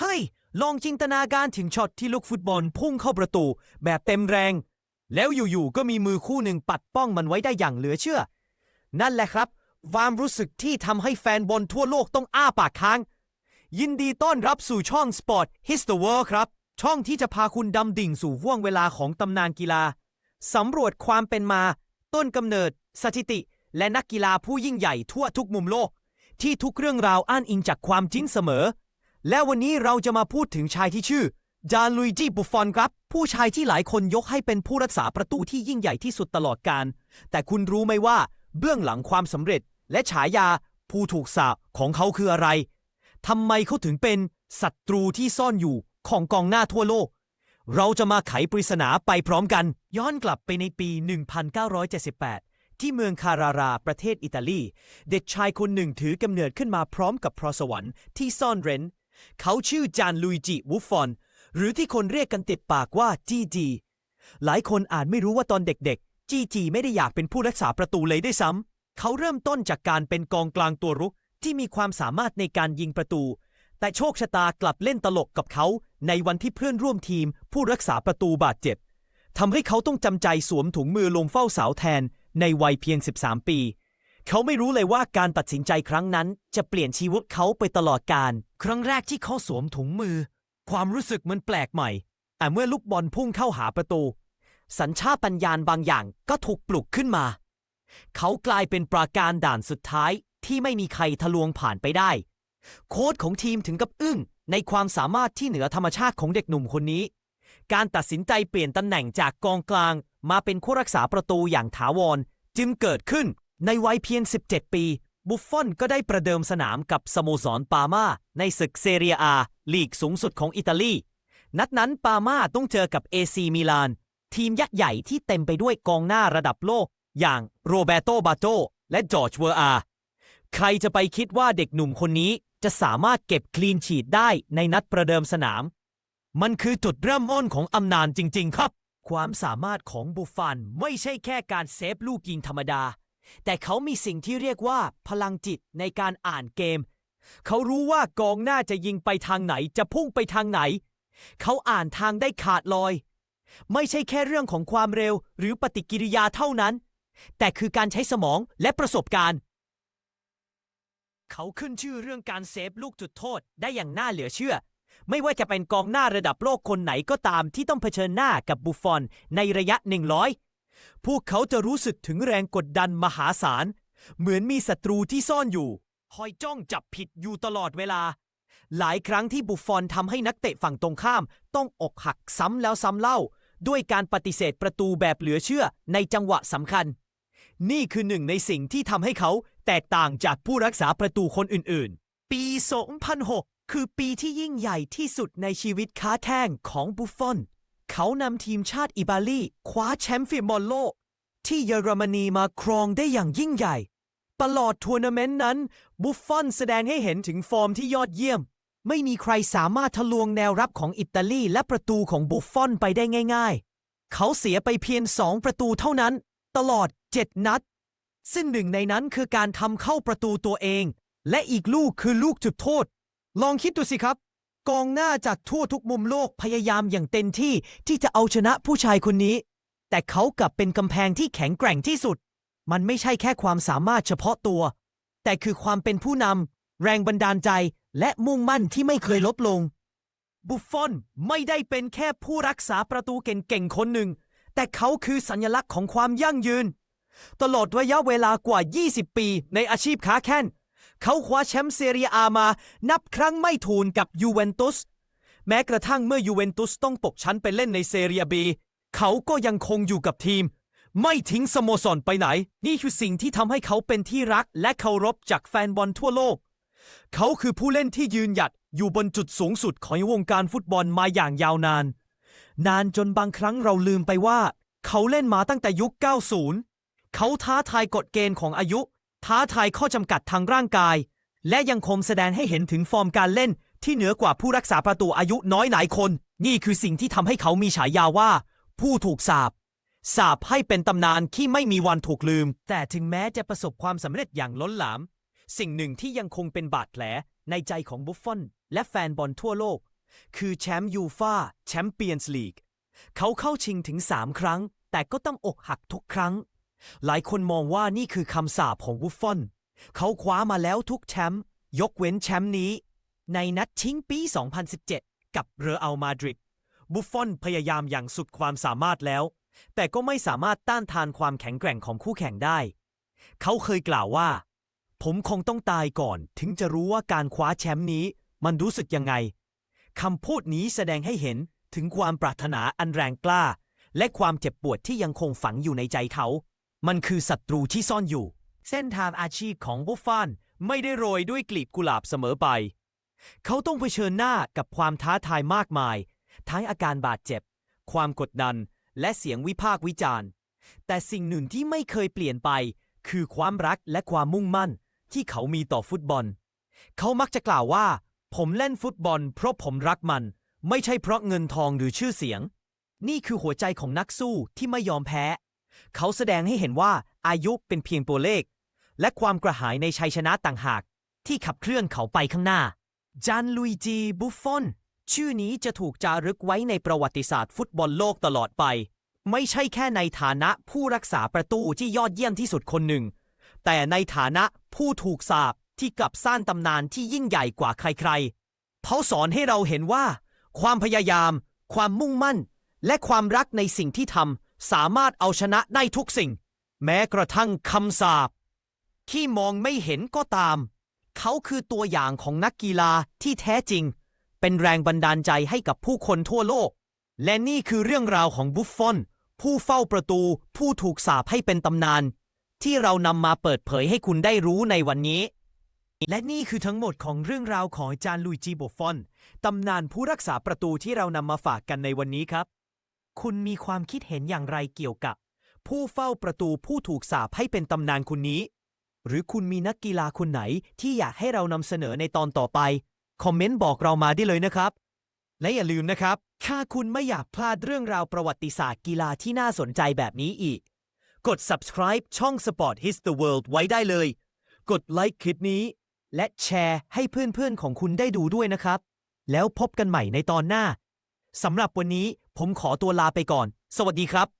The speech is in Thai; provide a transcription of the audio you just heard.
เฮ้ย ลองจินตนาการถึงช็อตที่ลูกฟุตบอลพุ่งเข้าประตู แบบเต็มแรง แล้วอยู่ๆก็มีมือคู่หนึ่งปัดป้องมันไว้ได้อย่างเหลือเชื่อ นั่นแหละครับ ความรู้สึกที่ทำให้แฟนบอลทั่วโลกต้องอ้าปากค้าง ยินดีต้อนรับสู่ช่อง Sport His the World ครับ ช่องที่จะพาคุณดำดิ่งสู่ว่วงเวลาของตำนานกีฬาสำรวจความเป็นมา ต้นกำเนิด สถิติ และนักกีฬาผู้ยิ่งใหญ่ทั่วทุกมุมโลก ที่ทุกเรื่องราวอ้างอิงจากความจริงเสมอ และวันนี้เราจะมาพูดถึงชายที่ชื่อจานลุยจีบุฟฟอนครับ ผู้ชายที่หลายคนยกให้เป็นผู้รักษาประตูที่ยิ่งใหญ่ที่สุดตลอดกาลแต่คุณรู้ไหมว่าเบื้องหลังความสำเร็จและฉายาผู้ถูกสาปของเขาคืออะไรทำไมเขาถึงเป็นศัตรูที่ซ่อนอยู่ของกองหน้าทั่วโลก เราจะมาไขปริศนาไปพร้อมกัน ย้อนกลับไปในปี 1978 ที่เมืองคาราราประเทศอิตาลี เด็กชายคนหนึ่งถือกำเนิดขึ้นมาพร้อมกับพรสวรรค์ที่ซ่อนเร้น เขาชื่อจานลุยจิวูฟฟอน หรือที่คนเรียกกันติดปากว่าจีจี หลายคนอาจไม่รู้ว่าตอนเด็กๆ จีจีไม่ได้อยากเป็นผู้รักษาประตูเลยด้วยซ้ำ เขาเริ่มต้นจากการเป็นกองกลางตัวรุกที่มีความสามารถในการยิงประตู แต่โชคชะตากลับเล่นตลกกับเขาในวันที่เพื่อนร่วมทีม ผู้รักษาประตูบาดเจ็บทำให้เขาต้องจำใจสวมถุงมือลงเฝ้าเสาแทนในวัยเพียง 13 ปี เขาไม่รู้เลยว่าการตัดสินใจครั้งนั้น จะเปลี่ยนชีวิตเขาไปตลอดกาลครั้งแรกที่เขาสวมถุงมือ ความรู้สึกมันแปลกใหม่แต่เมื่อลูกบอลพุ่งเข้าหาประตู สัญชาตปัญญาณบางอย่างก็ถูกปลุกขึ้นมา เขากลายเป็นปราการด่านสุดท้ายที่ไม่มีใครทะลวงผ่านไปได้ โค้ชของทีมถึงกับอึ้งในความสามารถที่เหนือธรรมชาติของเด็กหนุ่มคนนี้ การตัดสินใจเปลี่ยนตำแหน่งจากกองกลางมาเป็นผู้รักษาประตูอย่างถาวรจึงเกิดขึ้น ในวัยเพียง 17 ปี บุฟฟอนก็ได้ประเดิมสนามกับสโมสรปาม่าในศึกเซเรียอา ลีกสูงสุดของอิตาลี นัดนั้นปาม่าต้องเจอกับเอซีมิลาน ทีมยักษ์ใหญ่ที่เต็มไปด้วยกองหน้าระดับโลก อย่างโรเบโตบาโตและจอร์จเวอร์อาใครจะไปคิดว่าเด็กหนุ่มคนนี้จะสามารถเก็บคลีนฉีดได้ในนัดประเดิมสนาม มันคือจุดเริ่มต้นของอำนาจจริง ๆ ครับ ความสามารถของบุฟฟอนไม่ใช่แค่การเซฟลูกยิงธรรมดา แต่เขามีสิ่งที่เรียกว่าพลังจิตในการอ่านเกม เขารู้ว่ากองหน้าจะยิงไปทางไหนจะพุ่งไปทางไหน เขาอ่านทางได้ขาดลอย ไม่ใช่แค่เรื่องของความเร็วหรือปฏิกิริยาเท่านั้น แต่คือการใช้สมองและประสบการณ์ เขาขึ้นชื่อเรื่องการเซฟลูกจุดโทษได้อย่างน่าเหลือเชื่อ ไม่ว่าจะเป็นกองหน้าระดับโลกคนไหนก็ตามที่ต้องเผชิญหน้ากับบุฟฟอนในระยะ 100 พวกเขาจะรู้สึกถึงแรงกดดันมหาศาล เหมือนมีศัตรูที่ซ่อนอยู่ คอยจ้องจับผิดอยู่ตลอดเวลา หลายครั้งที่บุฟฟอนทำให้นักเตะฝั่งตรงข้าม ต้องอกหักซ้ำแล้วซ้ำเล่า ด้วยการปฏิเสธประตูแบบเหลือเชื่อในจังหวะสำคัญ นี่คือหนึ่งในสิ่งที่ทำให้เขาแตกต่างจากผู้รักษาประตูคนอื่นๆ ปี 2006 คือปีที่ยิ่งใหญ่ที่สุดในชีวิตค้าแข้งของบุฟฟอน เขานำทีมชาติอิบาลีคว้าแชมป์ฟิบอลโลก ที่เยอรมนีมาครองได้อย่างยิ่งใหญ่ ตลอดทัวร์นาเมนต์นั้น บุฟฟอนแสดงให้เห็นถึงฟอร์มที่ยอดเยี่ยม ไม่มีใครสามารถทะลวงแนวรับของอิตาลีและประตูของบุฟฟอนไปได้ง่าย ๆ เขาเสียไปเพียงสองประตูเท่านั้น ตลอด7นัด ซึ่งหนึ่งในนั้นคือการทำเข้าประตูตัวเอง และอีกลูกคือลูกจุดโทษ ลองคิดดูสิครับ กองหน้าจากทั่วทุกมุมโลกพยายามอย่างเต็มที่ที่จะเอาชนะผู้ชายคนนี้ แต่เขากลับเป็นกำแพงที่แข็งแกร่งที่สุด มันไม่ใช่แค่ความสามารถเฉพาะตัว แต่คือความเป็นผู้นำแรงบันดาลใจและมุ่งมั่นที่ไม่เคยลดลง บุฟฟอนไม่ได้เป็นแค่ผู้รักษาประตูเก่งๆคนหนึ่ง แต่เขาคือสัญลักษณ์ของความยั่งยืน ตลอดระยะเวลากว่า 20 ปีในอาชีพค้าแข่ง เขาคว้าแชมป์เซเรียอามา นับครั้งไม่ถูนกับยูเวนตุส แม้กระทั่งเมื่อยูเวนตุสต้องตกชั้นไปเล่นในเซเรียบีเขาก็ยังคงอยู่กับทีม ไม่ทิ้งสโมสรไปไหน นี่คือสิ่งที่ทำให้เขาเป็นที่รักและเคารพจากแฟนบอลทั่วโลก เขาคือผู้เล่นที่ยืนหยัดอยู่บนจุดสูงสุดของวงการฟุตบอลมาอย่างยาวนาน นานจนบางครั้งเราลืมไปว่า เขาเล่นมาตั้งแต่ยุค 90 เขาท้าทายกฎเกณฑ์ของอายุ ท้าทายข้อจำกัดทางร่างกาย และยังคงแสดงให้เห็นถึงฟอร์มการเล่นที่เหนือกว่าผู้รักษาประตูอายุน้อยหลายคน นี่คือสิ่งที่ทำให้เขามีฉายาว่า ผู้ถูกสาปสาปให้เป็นตำนานที่ไม่มีวันถูกลืม แต่ถึงแม้จะประสบความสำเร็จอย่างล้นหลาม สิ่งหนึ่งที่ยังคงเป็นบาดแผลในใจของบุฟฟอนและแฟนบอลทั่วโลก คือแชมป์ยูฟาแชมเปียนส์ลีกเขาเข้าชิงถึง 3 ครั้ง แต่ก็ต้องอกหักทุกครั้ง หลายคนมองว่านี่คือคำสาปของบุฟฟอน เขาคว้ามาแล้วทุกแชมป์ยกเว้นแชมป์นี้ ในนัดชิงปี 2017 กับเรอัลมาดริดบุฟฟอนพยายามอย่างสุดความสามารถแล้ว แต่ก็ไม่สามารถต้านทานความแข็งแกร่งของคู่แข่งได้ เขาเคยกล่าวว่า ผมคงต้องตายก่อน ถึงจะรู้ว่าการคว้าแชมป์นี้ มันรู้สึกยังไงคำพูดนี้แสดงให้เห็นถึงความปรารถนาอันแรงกล้า และความเจ็บปวดที่ยังคงฝังอยู่ในใจเขา มันคือศัตรูที่ซ่อนอยู่ เส้นทางอาชีพของบุฟฟอนไม่ได้โรยด้วยกลีบกุหลาบเสมอไป เขาต้องเผชิญหน้ากับความท้าทายมากมาย ทั้งอาการบาดเจ็บ ความกดดัน และเสียงวิพากษ์วิจารณ์ แต่สิ่งหนึ่งที่ไม่เคยเปลี่ยนไป คือความรักและความมุ่งมั่น ที่เขามีต่อฟุตบอล เขามักจะกล่าวว่า ผมเล่นฟุตบอล เพราะผมรักมัน ไม่ใช่เพราะเงินทองหรือชื่อเสียง นี่คือหัวใจของนักสู้ที่ไม่ยอมแพ้ เขาแสดงให้เห็นว่าอายุเป็นเพียงตัวเลข และความกระหายในชัยชนะต่างหาก ที่ขับเคลื่อนเขาไปข้างหน้าจานลุยจีบุฟฟอนชื่อนี้จะถูกจารึกไว้ในประวัติศาสตร์ฟุตบอลโลกตลอดไป ไม่ใช่แค่ในฐานะผู้รักษาประตูที่ยอดเยี่ยมที่สุดคนหนึ่ง แต่ในฐานะผู้ถูกสาปที่กลับสร้างตำนานที่ยิ่งใหญ่กว่าใครๆ เขาสอนให้เราเห็นว่า ความพยายาม ความมุ่งมั่น และความรักในสิ่งที่ทำ สามารถเอาชนะได้ทุกสิ่ง แม้กระทั่งคำสาปที่มองไม่เห็นก็ตาม เขาคือตัวอย่างของนักกีฬาที่แท้จริง เป็นแรงบันดาลใจให้กับผู้คนทั่วโลก และนี่คือเรื่องราวของบุฟฟอน ผู้เฝ้าประตูผู้ถูกสาปให้เป็นตำนาน ที่เรานำมาเปิดเผยให้คุณได้รู้ในวันนี้ และนี่คือทั้งหมดของเรื่องราวของอาจารย์ลุยจีบุฟฟอนตำนานผู้รักษาประตูที่เรานำมาฝากกันในวันนี้ครับ คุณมีความคิดเห็นอย่างไรเกี่ยวกับ ผู้เฝ้าประตูผู้ถูกสาปให้เป็นตำนานคนนี้ หรือคุณมีนักกีฬาคนไหนที่อยากให้เรานำเสนอในตอนต่อไป คอมเมนต์บอกเรามาได้เลยนะครับ และอย่าลืมนะครับถ้าคุณไม่อยากพลาดเรื่องราวประวัติศาสตร์กีฬาที่น่าสนใจแบบนี้อีก กด subscribe ช่อง Sport His the World ไว้ได้เลย กดไลค์คลิปนี้ และแชร์ให้เพื่อนๆของคุณได้ดูด้วยนะครับ แล้วพบกันใหม่ในตอนหน้าสำหรับวันนี้ ผมขอตัวลาไปก่อน สวัสดีครับ